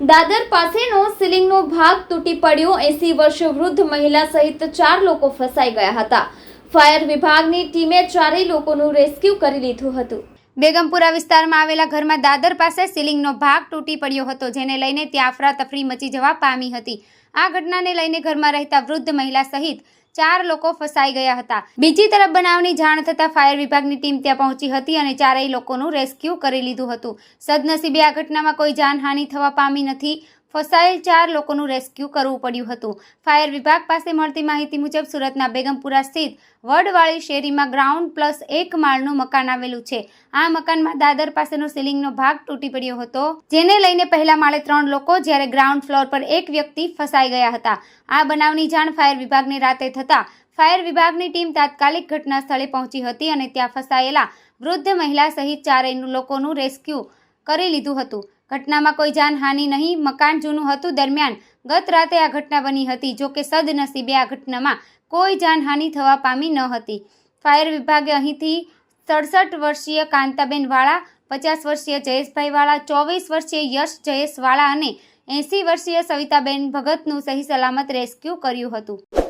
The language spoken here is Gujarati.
દાદર પાસેનો સિલિંગનો ભાગ તૂટી પડ્યો. એસી વર્ષ વૃદ્ધ મહિલા સહિત ચાર લોકો ફસાઈ ગયા હતા. ફાયર વિભાગની ટીમે ચારેય લોકોનું રેસ્ક્યુ કરી લીધું હતું. બેગમપુરા વિસ્તારમાં આવેલા ઘરમાં દાદર પાસે સીલિંગનો ભાગ તૂટી પડ્યો હતો, જેને લઈને ત્યાં અફરાતફરી મચી જવા પામી હતી. આ ઘટનાને લઈને ઘરમાં રહેતા વૃદ્ધ મહિલા સહિત ચાર લોકો ફસાઈ ગયા હતા. બીજી તરફ બનાવની જાણ થતાં ફાયર વિભાગની ટીમ ત્યાં પહોંચી હતી અને ચારેય લોકોનું રેસ્ક્યુ કરી લીધું હતું. સદનસીબે આ ઘટનામાં કોઈ જાનહાનિ થવા પામી નથી. ફસાયેલ ચાર લોકોનું રેસ્ક્યુ કરવું પડ્યું હતું. ફાયર વિભાગ પાસે મળતી માહિતી મુજબ સુરતના બેગમપુરા સ્થિત વડવાળી શેરીમાં ગ્રાઉન્ડ પ્લસ એક માળનું મકાન આવેલું છે. આ મકાનમાં દાદર પાસેનો સીલિંગનો ભાગ તૂટી પડ્યો હતો. જેને લઈને પહેલા માળે ત્રણ લોકો જ્યારે ગ્રાઉન્ડ ફ્લોર પર એક વ્યક્તિ ફસાઈ ગયા હતા. આ બનાવની જાણ ફાયર વિભાગને રાતે થતાં ફાયર વિભાગની ટીમ તાત્કાલિક ઘટના સ્થળે પહોંચી હતી અને ત્યાં ફસાયેલા વૃદ્ધ મહિલા સહિત ચારેય લોકોનું રેસ્ક્યુ કરી લીધું હતું. ઘટનામાં કોઈ જાનહાનિ નહીં. મકાન જૂનું હતું દરમિયાન ગત રાતે આ ઘટના બની હતી, જો કે સદનસીબે આ ઘટનામાં કોઈ જાનહાનિ થવા પામી ન હતી. ફાયર વિભાગે અહીંથી સડસઠ વર્ષીય કાંતાબેન વાળા, પચાસ વર્ષીય જયેશભાઈ વાળા, ચોવીસ વર્ષીય યશ જયેશ વાળા અને એંસી વર્ષીય સવિતાબેન ભગતનું સહી સલામત રેસ્ક્યુ કર્યું હતું.